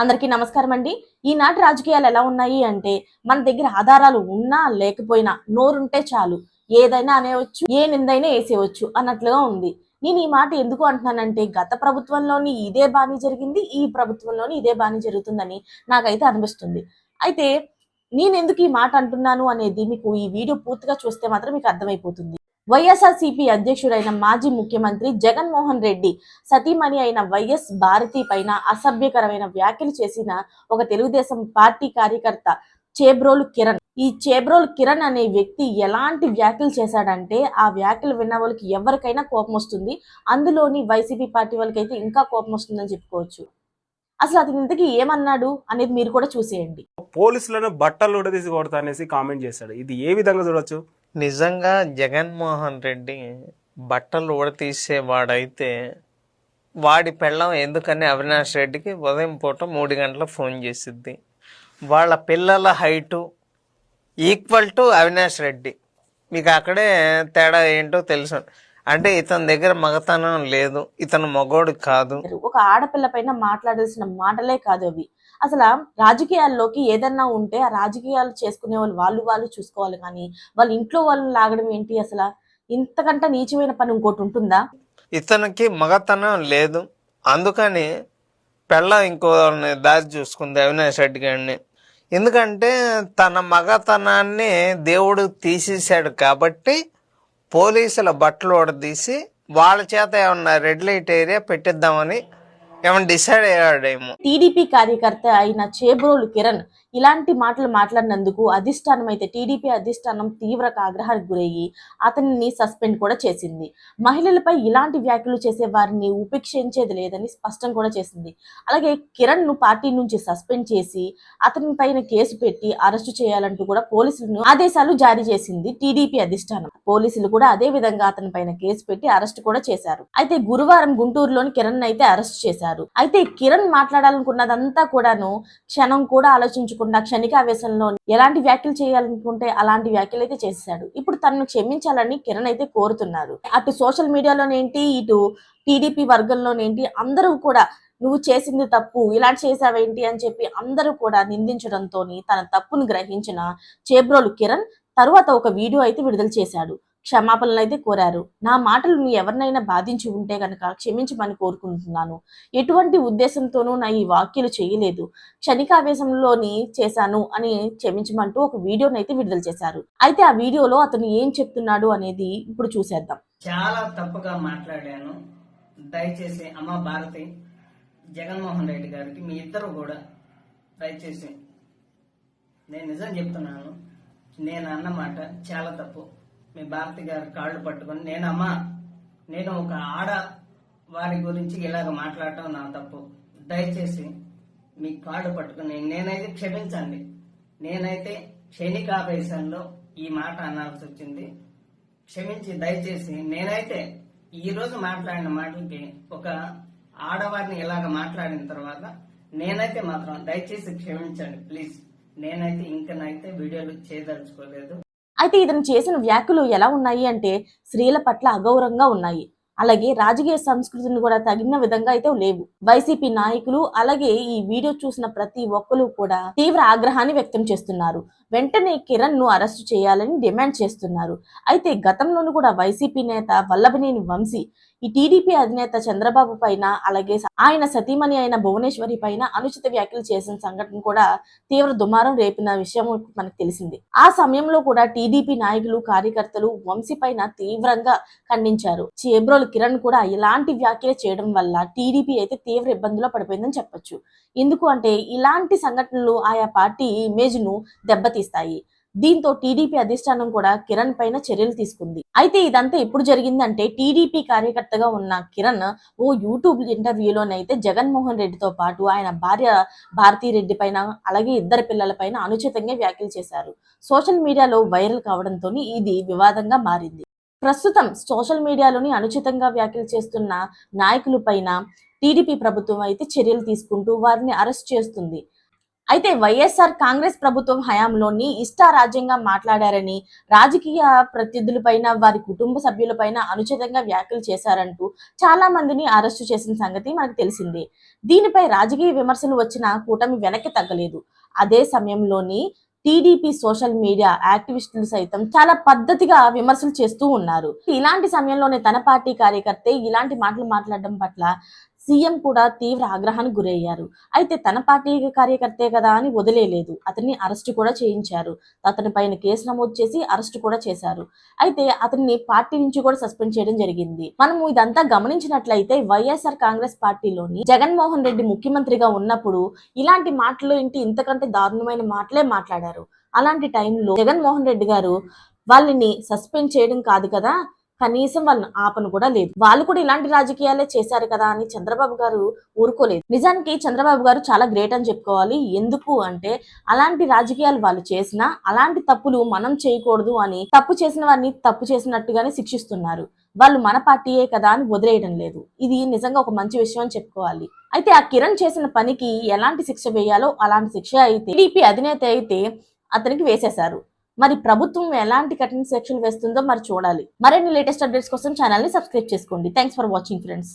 అందరికీ నమస్కారం అండి. ఈనాటి రాజకీయాలు ఎలా ఉన్నాయి అంటే మన దగ్గర ఆధారాలు ఉన్నా లేకపోయినా నోరుంటే చాలు. ఏదైనా అనేవచ్చు ఏ నిందైనా వేసేయవచ్చు అన్నట్లుగా ఉంది. నేను ఈ మాట ఎందుకు అంటున్నానంటే గత ప్రభుత్వంలోని ఇదే బాని జరిగింది ఈ ప్రభుత్వంలోని ఇదే బాని జరుగుతుందని నాకైతే అనిపిస్తుంది. అయితే నేను ఎందుకు ఈ మాట అంటున్నాను అనేది మీకు ఈ వీడియో పూర్తిగా చూస్తే మాత్రం మీకు అర్థమైపోతుంది. వైఎస్ఆర్సీపీ అధ్యక్షుడైన మాజీ ముఖ్యమంత్రి జగన్మోహన్ రెడ్డి సతీమణి అయిన వైఎస్ భారతి పైన అసభ్యకరమైన వ్యాఖ్యలు చేసిన ఒక తెలుగుదేశం పార్టీ కార్యకర్త చేబ్రోలు కిరణ్. ఈ చేబ్రోల్ కిరణ్ అనే వ్యక్తి ఎలాంటి వ్యాఖ్యలు చేశాడంటే ఆ వ్యాఖ్యలు విన్న వాళ్ళకి ఎవరికైనా కోపం వస్తుంది. అందులోని వైసీపీ పార్టీ వాళ్ళకైతే ఇంకా కోపం వస్తుందని చెప్పుకోవచ్చు. అసలు అతను ఇంతకీ ఏమన్నాడు అనేది మీరు కూడా చూసేయండి. పోలీసులను బట్టలు ఉడదీసి కొడతా అనేసి కామెంట్ చేశాడు. ఇది ఏ విధంగా చూడొచ్చు? నిజంగా జగన్మోహన్ రెడ్డి బట్టలు ఉడతీసేవాడైతే వాడి పెళ్ళం ఎందుకని అవినాష్ రెడ్డికి ఉదయం పూట మూడు గంటల ఫోన్ చేసిద్ది. వాళ్ళ పిల్లల height equal to Avinash Reddy. మీకు అక్కడే తేడా ఏంటో తెలుసు. అంటే ఇతని దగ్గర మగతనం లేదు. ఇతను మగోడు కాదు. ఒక ఆడపిల్ల పైన మాట్లాడాల్సిన మాటలే కాదు అవి. అసలు రాజకీయాల్లోకి ఏదన్నా ఉంటే ఆ రాజకీయాలు చేసుకునే వాళ్ళు వాళ్ళు వాళ్ళు చూసుకోవాలి కానీ వాళ్ళ ఇంట్లో వాళ్ళు లాగడం ఏంటి అసలు? ఇంతకంటే నీచమైన పని ఇంకోటి ఉంటుందా? ఇతనికి మగతనం లేదు. అందుకని పెళ్ళ ఇంకో దారి చూసుకుంది అవినాష్ రెడ్డి గారిని. ఎందుకంటే తన మగతనాన్ని దేవుడు తీసేశాడు కాబట్టి పోలీసుల బట్టలు ఓడదీసి వాళ్ళ చేత ఏమన్నా రెడ్ లైట్ ఏరియా పెట్టిద్దామని ఏమన్నా డిసైడ్ అయ్యాడేమో టీడీపీ కార్యకర్త అయిన చేబ్రోలు కిరణ్ ఇలాంటి మాటలు మాట్లాడినందుకు అధిష్టానం అయితే టీడీపీ అధిష్టానం తీవ్ర ఆగ్రహానికి గురయ్యి అతనిని సస్పెండ్ కూడా చేసింది. మహిళలపై ఇలాంటి వ్యాఖ్యలు చేసే వారిని ఉపేక్షించేది లేదని స్పష్టం కూడా చేసింది. అలాగే కిరణ్ను పార్టీ నుంచి సస్పెండ్ చేసి అతని పైన కేసు పెట్టి అరెస్టు చేయాలంటూ కూడా పోలీసులను ఆదేశాలు జారీ చేసింది టీడీపీ అధిష్టానం. పోలీసులు కూడా అదే విధంగా అతని పైన కేసు పెట్టి అరెస్ట్ కూడా చేశారు. అయితే గురువారం గుంటూరులోని కిరణ్ అయితే అరెస్ట్ చేశారు. అయితే కిరణ్ మాట్లాడాలనుకున్నదంతా కూడాను క్షణం కూడా ఆలోచించకుండా క్షణిక ఆవేశంలో ఎలాంటి వ్యాఖ్యలు చేయాలనుకుంటే అలాంటి వ్యాఖ్యలు అయితే చేశాడు. ఇప్పుడు తనను క్షమించాలని కిరణ్ అయితే కోరుతున్నారు. అటు సోషల్ మీడియాలోనేంటి ఇటు టీడీపీ వర్గంలోనేంటి అందరూ కూడా నువ్వు చేసింది తప్పు ఇలా చేసావేంటి అని చెప్పి అందరూ కూడా నిందించడంతో తన తప్పును గ్రహించిన చేబ్రోలు కిరణ్ తరువాత ఒక వీడియో అయితే విడుదల చేశాడు. క్షమాపణలు అయితే కోరారు. నా మాటలు నువ్వు ఎవరినైనా బాధించి ఉంటే గనక క్షమించమని కోరుకుంటున్నాను. ఎటువంటి ఉద్దేశంతోనూ నా ఈ వ్యాఖ్యలు చేయలేదు. క్షణికావేశంలోని చేశాను అని క్షమించమంటూ ఒక వీడియోని అయితే విడుదల చేశారు. అయితే ఆ వీడియోలో అతను ఏం చెప్తున్నాడు అనేది ఇప్పుడు చూసేద్దాం. చాలా తప్పుగా మాట్లాడాను. దయచేసి అమ్మ భారతి జగన్మోహన్ రెడ్డి గారికి మీ ఇద్దరు కూడా దయచేసి. నేను నిజం చెప్తున్నాను. నేను అన్నమాట చాలా తప్పు. మీ భారతి గారి కాళ్ళు పట్టుకొని నేను అమ్మా నేను ఒక ఆడ వారి గురించి ఇలాగ మాట్లాడటం నా తప్పు. దయచేసి మీ కాళ్ళు పట్టుకుని నేనైతే క్షమించండి. నేనైతే క్షణికావేశంలో ఈ మాట అనాల్సి వచ్చింది. క్షమించి దయచేసి నేనైతే ఈ రోజు మాట్లాడిన మాటలకి ఒక ఆడవారిని ఇలాగ మాట్లాడిన తర్వాత నేనైతే మాత్రం దయచేసి క్షమించండి ప్లీజ్. నేనైతే ఇంకనైతే వీడియోలు చేయదలుచుకోలేదు. అయితే ఇతను చేసిన వ్యాఖ్యలు ఎలా ఉన్నాయి అంటే స్త్రీల పట్ల అగౌరవంగా ఉన్నాయి. అలాగే రాజకీయ సంస్కృతిని కూడా తగిన విధంగా అయితే లేవు. వైసీపీ నాయకులు అలాగే ఈ వీడియో చూసిన ప్రతి ఒక్కరు కూడా తీవ్ర ఆగ్రహాన్ని వ్యక్తం చేస్తున్నారు. వెంటనే కిరణ్ను అరెస్టు చేయాలని డిమాండ్ చేస్తున్నారు. అయితే గతంలోనూ కూడా వైసీపీ నేత వల్లభనేని వంశీ ఈ టీడీపీ అధినేత చంద్రబాబు పైన అలాగే ఆయన సతీమణి అయిన భువనేశ్వరి పైన అనుచిత వ్యాఖ్యలు చేసిన సంఘటన కూడా తీవ్ర దుమారం రేపిన విషయం మనకు తెలిసింది. ఆ సమయంలో కూడా టీడీపీ నాయకులు కార్యకర్తలు వంశీ పైన తీవ్రంగా ఖండించారు. చేబ్రోలు కిరణ్ కూడా ఇలాంటి వ్యాఖ్యలు చేయడం వల్ల టీడీపీ అయితే తీవ్ర ఇబ్బందుల్లో పడిపోయిందని చెప్పొచ్చు. ఎందుకు అంటే ఇలాంటి సంఘటనలు ఆయా పార్టీ ఇమేజ్ను దెబ్బతీస్తాయి. దీంతో టీడీపీ అధిష్టానం కూడా కిరణ్ పైన చర్యలు తీసుకుంది. అయితే ఇదంతా ఎప్పుడు జరిగిందంటే టీడీపీ కార్యకర్తగా ఉన్న కిరణ్ ఓ యూట్యూబ్ ఇంటర్వ్యూలోనైతే జగన్మోహన్ రెడ్డితో పాటు ఆయన భార్య భారతీ రెడ్డి పైన అలాగే ఇద్దరు పిల్లల పైన అనుచితంగా వ్యాఖ్యలు చేశారు. సోషల్ మీడియాలో వైరల్ కావడంతో ఇది వివాదంగా మారింది. ప్రస్తుతం సోషల్ మీడియాలోని అనుచితంగా వ్యాఖ్యలు చేస్తున్న నాయకుల పైన టీడీపీ ప్రభుత్వం అయితే చర్యలు తీసుకుంటూ వారిని అరెస్ట్ చేస్తుంది. అయితే వైఎస్ఆర్ కాంగ్రెస్ ప్రభుత్వం హయాంలోని ఇష్టారాజ్యంగా మాట్లాడారని రాజకీయ ప్రత్యర్థులపైన వారి కుటుంబ సభ్యులపైన అనుచితంగా వ్యాఖ్యలు చేశారంటూ చాలా మందిని అరెస్టు చేసిన సంగతి మనకు తెలిసిందే. దీనిపై రాజకీయ విమర్శలు వచ్చిన కూటమి వెనక్కి తగ్గలేదు. అదే సమయంలోని టీడీపీ సోషల్ మీడియా యాక్టివిస్టులు సైతం చాలా పద్ధతిగా విమర్శలు చేస్తూ ఉన్నారు. ఇలాంటి సమయంలోనే తన పార్టీ కార్యకర్తే ఇలాంటి మాటలు మాట్లాడడం పట్ల సీఎం కూడా తీవ్ర ఆగ్రహానికి గురయ్యారు. అయితే తన పార్టీ కార్యకర్తే కదా అని వదిలేయలేదు అతన్ని అరెస్టు కూడా చేయించారు. అతని పైన కేసు నమోదు చేసి అరెస్టు కూడా చేశారు. అయితే అతన్ని పార్టీ నుంచి కూడా సస్పెండ్ చేయడం జరిగింది. మనము ఇదంతా గమనించినట్లయితే వైఎస్ఆర్ కాంగ్రెస్ పార్టీలోని జగన్మోహన్ రెడ్డి ముఖ్యమంత్రిగా ఉన్నప్పుడు ఇలాంటి మాటలు ఇంటి ఇంతకంటే దారుణమైన మాటలే మాట్లాడారు. అలాంటి టైంలో జగన్మోహన్ రెడ్డి గారు వాళ్ళని సస్పెండ్ చేయడం కాదు కదా? కనీసం వాళ్ళని ఆపను కూడా లేదు. వాళ్ళు కూడా ఇలాంటి రాజకీయాలే చేశారు కదా అని చంద్రబాబు గారు ఊరుకోలేదు. నిజానికి చంద్రబాబు గారు చాలా గ్రేట్ అని చెప్పుకోవాలి. ఎందుకు అంటే అలాంటి రాజకీయాలు వాళ్ళు చేసినా అలాంటి తప్పులు మనం చేయకూడదు అని తప్పు చేసిన వారిని తప్పు చేసినట్టుగానే శిక్షిస్తున్నారు. వాళ్ళు మన పార్టీయే కదా అని వదిలేయడం లేదు. ఇది నిజంగా ఒక మంచి విషయం అని చెప్పుకోవాలి. అయితే ఆ కిరణ్ చేసిన పనికి ఎలాంటి శిక్ష వేయాలో అలాంటి శిక్ష అయితే టీడీపీ అధినేత అయితే అతనికి వేసేశారు. మరి ప్రభుత్వం ఎలాంటి కఠిన శిక్షలు వేస్తుందో మరి చూడాలి. మరిన్ని లేటెస్ట్ అప్డేట్స్ కోసం ఛానల్ని సబ్స్క్రైబ్ చేసుకోండి. Thanks for watching friends